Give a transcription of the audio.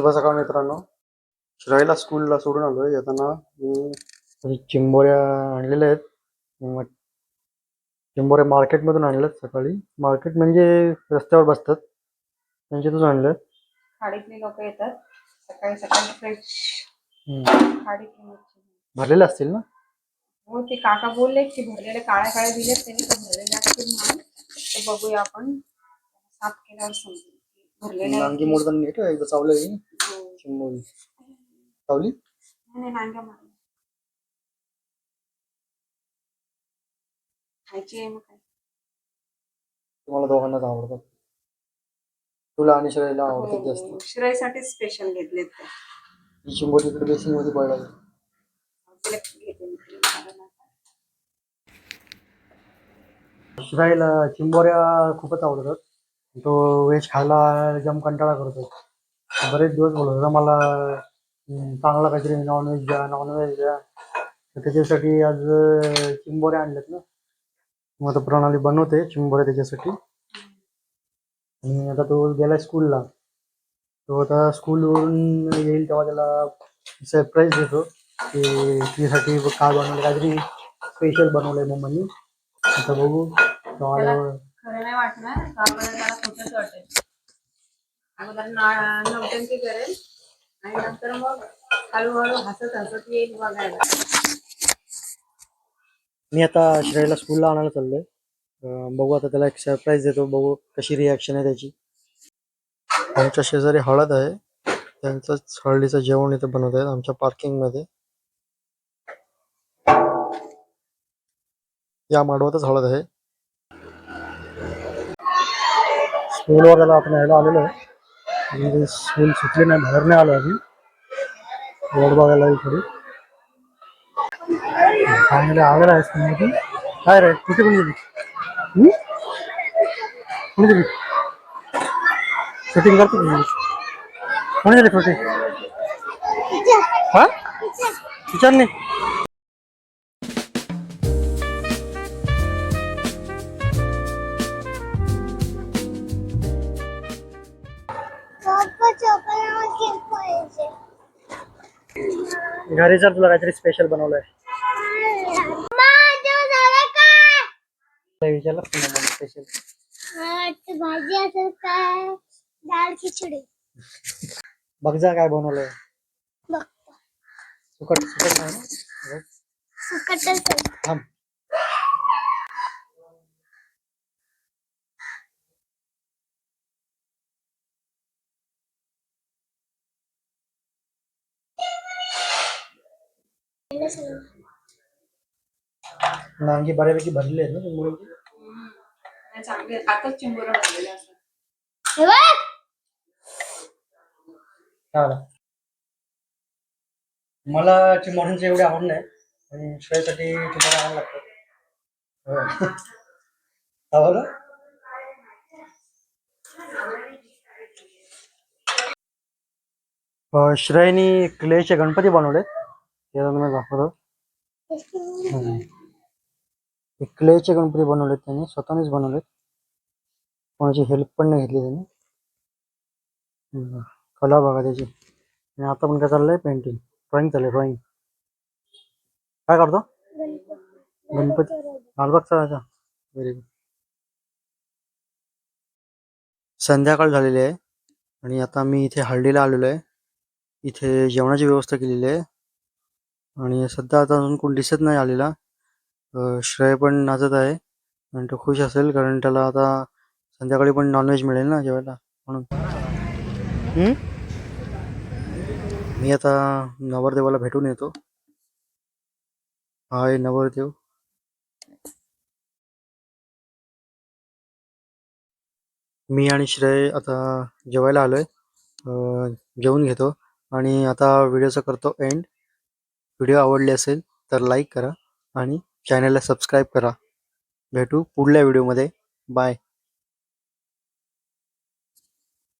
शुभ सकाळ मित्रांनो. श्राईला स्कूलला सोडून आलोय. येताना मी चिंबोऱ्या आणलेल्या आहेत. चिंबोऱ्या मार्केटमधून आणल्यात सकाळी. मार्केट म्हणजे रस्त्यावर बसतात. त्यांच्यातून आणल्यात खाडीतले लोक येतात. सकाळी सकाळी फ्रेश भरलेले असतील ना? हो ते काका बोलले की भरलेले काळ्या काळ्या दिलेत त्यांनी तर भरलेले असतील म्हणून. बघूया आपण. साफ केल्यावर समजेल. की भरलेले मोडताना नीट एकदा चावलं हो. नाही, नांग्या मारल्या. खायची आहे मग काय तुम्हाला दोघांनाच आवडतात. तुला आणि श्रेयला आवडतात हो, जास्त. शिराईसाठी स्पेशल घेतलेत ते. ही चिंबोरी इकडे बेसिंगमध्ये पडला? तिला घेते मी, तिला. मला नाही खायचं. श्राईला चिंबोऱ्या खूपच आवडतात. तो व्हेज खायला जम कंटाळा करतो. बरेच दिवस बोलत होता मला चांगला काहीतरी नॉनव्हेज द्या नॉनव्हेज द्या. तर त्याच्यासाठी आज अं, चिंबोऱ्या आणल्यात ना. मग आता प्रणाली बनवते चिंबोऱ्या त्याच्यासाठी. आणि आता तो गेलाय स्कूलला तो आता स्कूलवरून येईल तेव्हा त्याला सरप्राईज देतो की तुझ्यासाठी काय बनवलं काहीतरी स्पेशल बनवलंय मम्मीनी. आता बघू. खरं नाही वाटणार का आपण त्याला खोटंच वाटेल अगोदर ना- नौटंकी करेल. आणि नंतर मग हळूहळू हसत हसत येईल बघायला. मी आता श्रेयला स्कूलला आणायला चाललोय. बघू आता त्याला एक सरप्राईज देतो. बघू कशी रिॲक्शन आहे त्याची. आमच्या शेजारी हळद आहे. त्यांचंच हळदीचं जेवण इथे बनवत आहेत आमच्या पार्किंगमध्ये. या माडवातच हळद आहे. स्कूलवर त्याला आपण यायला आलेलो आहे. म्हणजे स्कूल सुटली नाही बाहेर नाही आलो अजून. रोड बघायला थोडी चांगले आलेला आहे स्कूलमध्ये काय रे कुठे पण गेली? कुठे गेली? शूटिंग करते कोणी गेली शूटिंग? हा? विचार नाही घरी जर तुला काहीतरी स्पेशल बनवलंय. विचारलं स्पेशल भाजी असेल काय? डाळ खिचडी. बघ जा काय बनवलंय. बघतो. सुकट सुकट नाही ना? बघ. सुकट असेल थांब. नांगी बऱ्यापैकी भरलेली आहेत ना चिंबोरी आणि चांगले हातच चिंबोरं भरलेले असतात हे बघ काय? मला चिंबोऱ्यांचे एवढे आवड नाही पण श्रेयसाठी चिंबोऱ्या आणायला लागतात होय. का बरं? अं, श्रेयनी क्लेचे गणपती बनवलेत ते आता तुम्हाला दाखवतो हे क्लेचे गणपती बनवलेत त्यांनी स्वतःनेच बनवलेत. कोणाची हेल्प पण नाही घेतली त्यांनी. कला बघा त्याची. आणि आता पण काय चाललंय? पेंटिंग ड्रॉइंग चाललंय ड्रॉइंग काय करतो गणपती. लालबागचा राजा व्हेरी गुड संध्याकाळ झालेली आहे. आणि आता मी इथे हळदीला आलेलो आहे. इथे जेवणाची व्यवस्था केलेली आहे. आणि सध्या आता अजून कोण दिसत नाही आलेला. अं, श्रेय पण नाचत आहे आणि तो खुश असेल कारण त्याला आता संध्याकाळी पण नॉनव्हेज मिळेल ना जेवायला म्हणून? मी आता नवरदेवाला भेटून येतो. हाय नवरदेव. मी आणि श्रेय आता जेवायला आलोय. अं, जेवून घेतो आणि आता व्हिडिओचा करतो एंड व्हिडिओ आवडले असेल तर लाईक करा आणि चॅनलला सबस्क्राईब करा. भेटू पुढल्या व्हिडिओमध्ये. बाय.